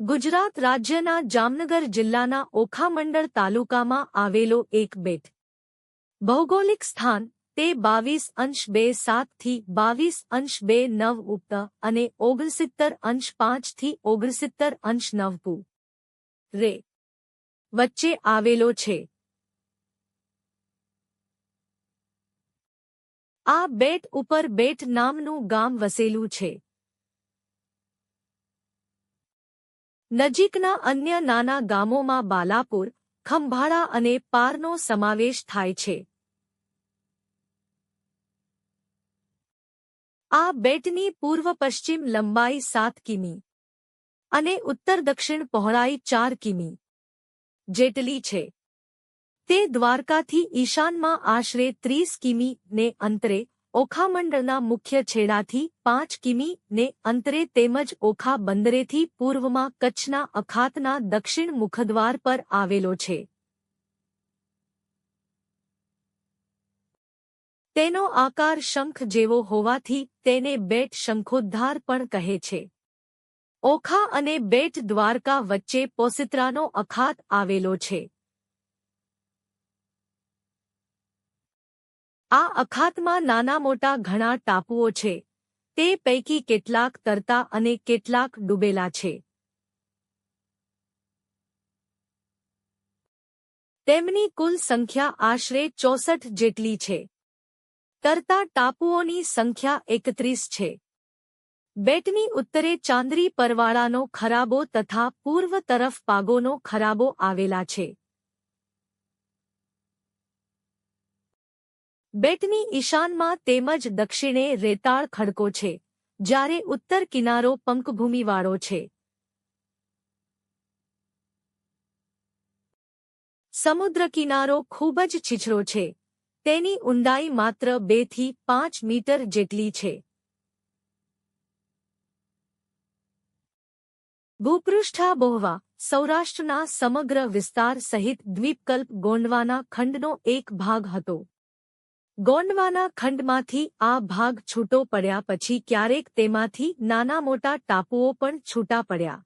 ગુજરાત રાજ્યના જામનગર જિલ્લાના ઓખામંડળ તાલુકામાં આવેલો એક બેટ. ભૌગોલિક સ્થાન તે બાવીસ અંશ બે સાતથી બાવીસ અંશ બે નવ ઉપ્ત અને ઓગણસિત્તર અંશ પાંચથી ઓગણસિત્તર અંશ નવ પુ રે. વચ્ચે આવેલો છે. આ બેટ ઉપર બેટ નામનું ગામ વસેલું છે. નજીકના અન્ય નાના ગામોમાં બાલાપુર, ખંભાળા અને પારનો સમાવેશ થાય છે. આ બેટની પૂર્વ પશ્ચિમ લંબાઈ સાત કિમી અને ઉત્તર દક્ષિણ પહોળાઈ ચાર કિમી જેટલી છે. તે દ્વારકાથી ઈશાનમાં આશરે ત્રીસ કિમી ને અંતરે ઓખામંડળના મુખ્ય છેડાથી પાંચ કિમી ને અંતરે તેમજ ઓખા બંદરેથી પૂર્વમાં કચ્છના અખાતના દક્ષિણ મુખદ્વાર પર આવેલો છે. તેનો આકાર શંખ જેવો હોવાથી તેને બેટ શંખોદ્ધાર પણ કહે છે. ઓખા અને બેટ દ્વારકા વચ્ચે પોસિત્રાનો અખાત આવેલો છે. આ અખાતમાં નાના મોટા ઘણા ટાપુઓ છે. તે પૈકી કેટલાક તરતા અને કેટલાક ડૂબેલા છે. તેમની કુલ સંખ્યા આશરે ચોસઠ જેટલી છે. તરતા ટાપુઓની સંખ્યા એકત્રીસ છે. બેટની ઉત્તરે ચાંદરી પરવાળાનો ખરાબો તથા પૂર્વ તરફ પાગોનો ખરાબો આવેલા છે. બેટની ઈશાનમાં તેમજ દક્ષિણે રેતાળ ખડકો છે, જ્યારે ઉત્તર કિનારો પંકભૂમિવાળો છે. સમુદ્ર કિનારો ખૂબ જ છીછરો છે. તેની ઊંડાઈ માત્ર બેથી પાંચ મીટર જેટલી છે. ભૂપૃષ્ઠા બોહવા સૌરાષ્ટ્રના સમગ્ર વિસ્તાર સહિત દ્વીપકલ્પ ગોંડવાના ખંડનો એક ભાગ હતો. ગોંડવાના ખંડમાંથી આ ભાગ છૂટો પડ્યા પછી ક્યારેક તેમાંથી નાના મોટા ટાપુઓ પણ છૂટા પડ્યા.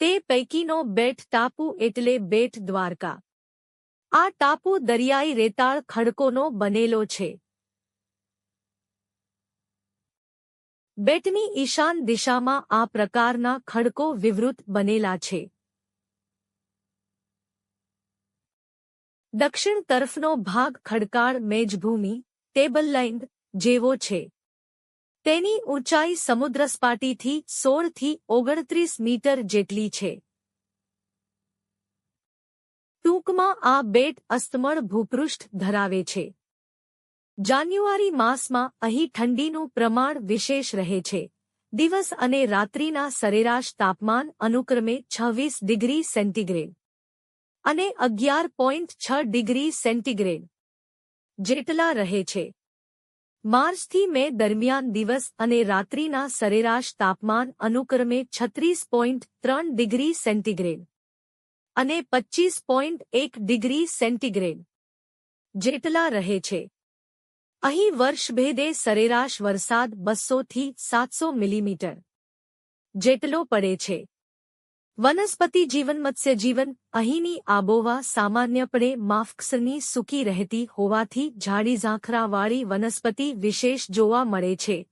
તે પૈકીનો બેટ ટાપુ એટલે બેટ દ્વારકા. આ ટાપુ દરિયાઈ રેતાળ ખડકોનો બનેલો છે. બેટની ઈશાન દિશામાં આ પ્રકારના ખડકો વિવૃત બનેલા છે. દક્ષિણ તરફનો ભાગ ખડકાળ મેજભૂમિ ટેબલલેન્ડ જેવો છે. તેની ઊંચાઈ સમુદ્ર સપાટીથી સોળથી ઓગણત્રીસ મીટર જેટલી છે. ટૂંકમાં આ બેટ અસ્તમળ ભૂપૃષ્ઠ ધરાવે છે. જાન્યુઆરી માસમાં અહીં ઠંડીનું પ્રમાણ વિશેષ રહે છે. દિવસ અને રાત્રિના સરેરાશ તાપમાન અનુક્રમે છવ્વીસ ડિગ્રી સેન્ટીગ્રેડ. અને અગિયાર પોઈન્ટ છ ડિગ્રી સેન્ટીગ્રેડ. જેટલા રહે છે. માર્ચથી મે દરમિયાન દિવસ અને રાત્રિના સરેરાશ તાપમાન અનુક્રમે છત્રીસ પોઈન્ટ ત્રણ ડિગ્રી સેન્ટીગ્રેડ. અને પચ્ચીસ પોઈન્ટ એક ડિગ્રી સેન્ટીગ્રેડ. જેટલા રહે છે. અહીં વર્ષભેદે સરેરાશ વરસાદ બસોથી સાતસો મિલીમીટર. જેટલો પડે છે. વનસ્પતિ જીવન, મત્સ્ય જીવન, અહીંની આબોવા સામાન્યપણે માફક્સની સૂકી રહેતી હોવાથી ઝાડી ઝાંખરાવાળી વનસ્પતિ વિશેષ જોવા મળે છે.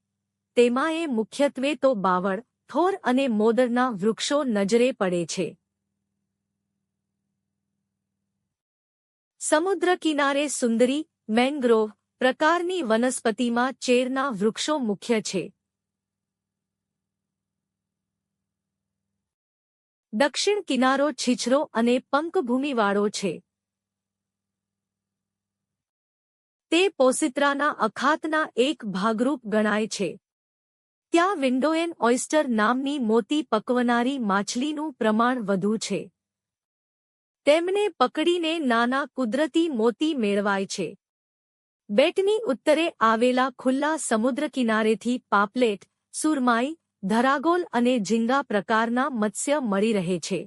તેમાં એ મુખ્યત્વે તો બાવળ, થોર અને મોદરના વૃક્ષો નજરે પડે છે. સમુદ્ર કિનારે સુંદરી, મેંગ્રોવ પ્રકારની વનસ્પતિમાં ચેરના વૃક્ષો મુખ્ય છે. દક્ષિણ કિનારો છીછરો અને પંકભૂમિવાળો છે. તે પોસિત્રાના અખાતના એક ભાગરૂપ ગણાય છે. ત્યાં વિન્ડોએન ઓઇસ્ટર નામની મોતી પકવનારી માછલીનું પ્રમાણ વધુ છે. તેમને પકડીને નાના કુદરતી મોતી મેળવાય છે. બેટની ઉત્તરે આવેલા ખુલ્લા સમુદ્ર કિનારેથી પાપલેટ, સુરમાઈ ધરાગોલ અને ઝીંગા પ્રકારના મત્સ્ય મળી રહે છે.